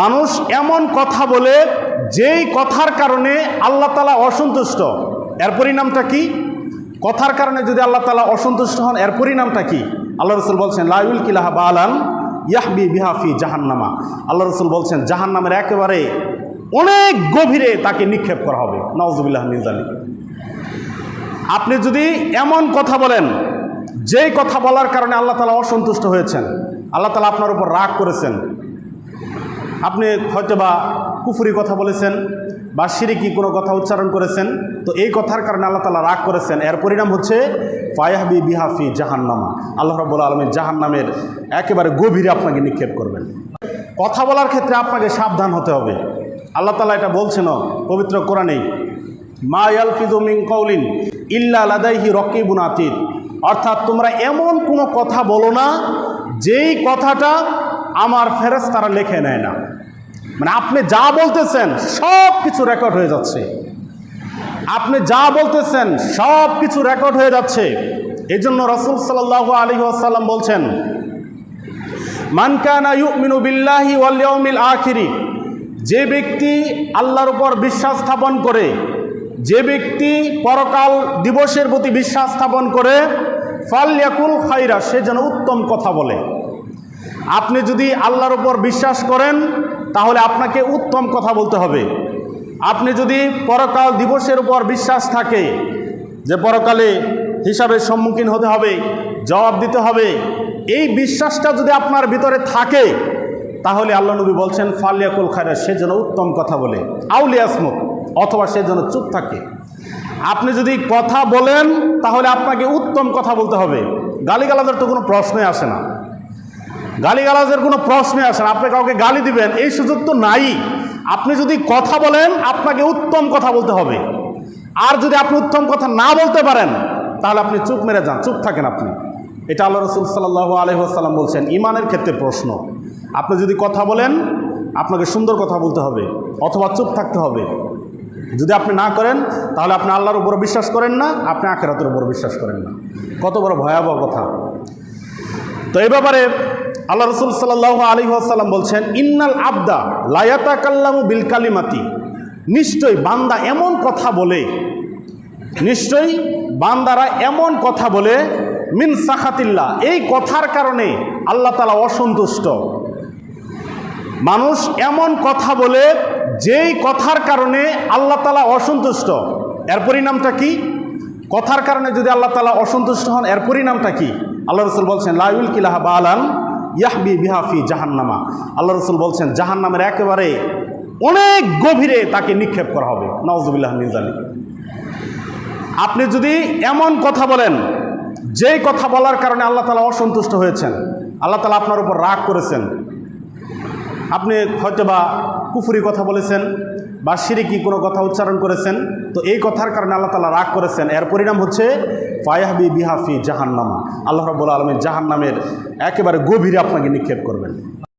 মানুষ এমন কথা বলে, যেই কথার কারণে আল্লাহ তালা অসন্তুষ্ট। এর পরিণামটা কি? কথার কারণে যদি আল্লাহ তালা অসন্তুষ্ট হন, এর পরিণামটা কি? আল্লাহ রসুল বলছেন লাউল কিলাহা বালান ইয়াহবি বিহাফি জাহান্নামা। আল্লাহ রসুল বলছেন, জাহান্নামের একেবারে অনেক গভীরে তাকে নিক্ষেপ করা হবে। নওয়াজুবিল্লাহ মিজালি আপনি যদি এমন কথা বলেন, যেই কথা বলার কারণে আল্লাহ তালা অসন্তুষ্ট হয়েছেন, আল্লাহ তালা আপনার উপর রাগ করেছেন আপনি হয়তো বা কুফুরি কথা বলেছেন বা সিরিকি কোনো কথা উচ্চারণ করেছেন, তো এই কথার কারণে আল্লাহ তালা রাগ করেছেন। এর পরিণাম হচ্ছে, ফায়াহবি বিহাফি জাহান্নামা। আল্লাহ রব্বুল আলমী জাহান্নামের একেবারে গভীরে আপনাকে নিক্ষেপ করবেন। কথা বলার ক্ষেত্রে আপনাকে সাবধান হতে হবে। আল্লাহ তালা এটা বলছেন পবিত্র কোরআনেই মা ইয়ালফিজু মিন কৌলিন ইল্লা লাদাইহি রকিবুন আতিদ। অর্থাৎ তোমরা এমন কোনো কথা বলো না, যেই কথাটা আমার ফেরেস তারা লেখে নেয় না। মানে আপনি যা বলতেছেন, সব কিছু রেকর্ড হয়ে যাচ্ছে। আপনি যা বলতেছেন, সব কিছু রেকর্ড হয়ে যাচ্ছে। এই জন্য রসুল সাল্লাহ আলী আসাল্লাম বলছেন মানকানা ইউমিনু বিল্লাহি ওয়াল ইয়াউমিল আখিরি যে ব্যক্তি আল্লাহর উপর বিশ্বাস স্থাপন করে, যে ব্যক্তি পরকাল দিবসের প্রতি বিশ্বাস স্থাপন করে, ফাল খাইরা সে যেন উত্তম কথা বলে। আপনি যদি আল্লাহর উপর বিশ্বাস করেন, তাহলে আপনাকে উত্তম কথা বলতে হবে। আপনি যদি পরকাল দিবসের উপর বিশ্বাস থাকে, যে পরকালে হিসাবের সম্মুখীন হতে হবে, জবাব দিতে হবে, এই বিশ্বাসটা যদি আপনার ভিতরে থাকে, তাহলে আল্লাহ নবী বলছেন, ফালিয়াকুল খায়রা সে যেন উত্তম কথা বলে। আউলিয়াসমত অথবা সে যেন চুপ থাকে। আপনি যদি কথা বলেন, তাহলে আপনাকে উত্তম কথা বলতে হবে। গালিগালাজের তো কোনো প্রশ্নই আসে না। গালিগালাজের কোনো প্রশ্নে আসে না। আপনি কাউকে গালি দিবেন, এই সুযোগ তো নাই। আপনি যদি কথা বলেন, আপনাকে উত্তম কথা বলতে হবে। আর যদি আপনি উত্তম কথা না বলতে পারেন, তাহলে আপনি চুপ মেরে যান, চুপ থাকেন আপনি। এটা আল্লাহ রসুল সাল্লাহ আলহিহাসাল্লাম বলছেন ইমানের ক্ষেত্রে প্রশ্ন। আপনি যদি কথা বলেন, আপনাকে সুন্দর কথা বলতে হবে, অথবা চুপ থাকতে হবে। যদি আপনি না করেন, তাহলে আপনি আল্লাহর উপর বিশ্বাস করেন না, আপনি আখেরাতের উপর বিশ্বাস করেন না। কত বড় ভয়াবহ কথা। তো এই ব্যাপারে আল্লাহ রসুল সাল্লাহ আলী আসাল্লাম বলছেন, ইন্নাল আবদা লায়াতা কাল্লামু বিল কালিমাতি। নিশ্চয়ই বান্দা এমন কথা বলে, নিশ্চয়ই বান্দারা এমন কথা বলে, মিন সাখাতিল্লা এই কথার কারণে আল্লাহ তালা অসন্তুষ্ট। মানুষ এমন কথা বলে, যেই কথার কারণে আল্লাহ তালা অসন্তুষ্ট। এর পরিণামটা কি? কথার কারণে যদি আল্লাহ তালা অসন্তুষ্ট হন, এর পরিণামটা কি? আল্লাহ রসুল বলছেন লাউল কিলাহা বালান ইয়াহবি বিহাফি জাহান্নামা। আল্লাহ রসুল বলছেন, জাহান্নামের একেবারে অনেক গভীরে তাকে নিক্ষেপ করা হবে। নওয়াজুবিল্লাহ মিজালি আপনি যদি এমন কথা বলেন, যেই কথা বলার কারণে আল্লাহ তালা অসন্তুষ্ট হয়েছেন, আল্লাহ তালা আপনার উপর রাগ করেছেন, আপনি হয়তো বা কুফুরি কথা বলেছেন বা সিরিকি কোনো কথা উচ্চারণ করেছেন, তো এই কথার কারণে আল্লাহ তালা রাগ করেছেন। এর পরিণাম হচ্ছে ফায়াহবি বিহাফি জাহান্নামা। আল্লাহ রব্বুল আলমী জাহান্নামের একেবারে গভীরে আপনাকে নিক্ষেপ করবেন।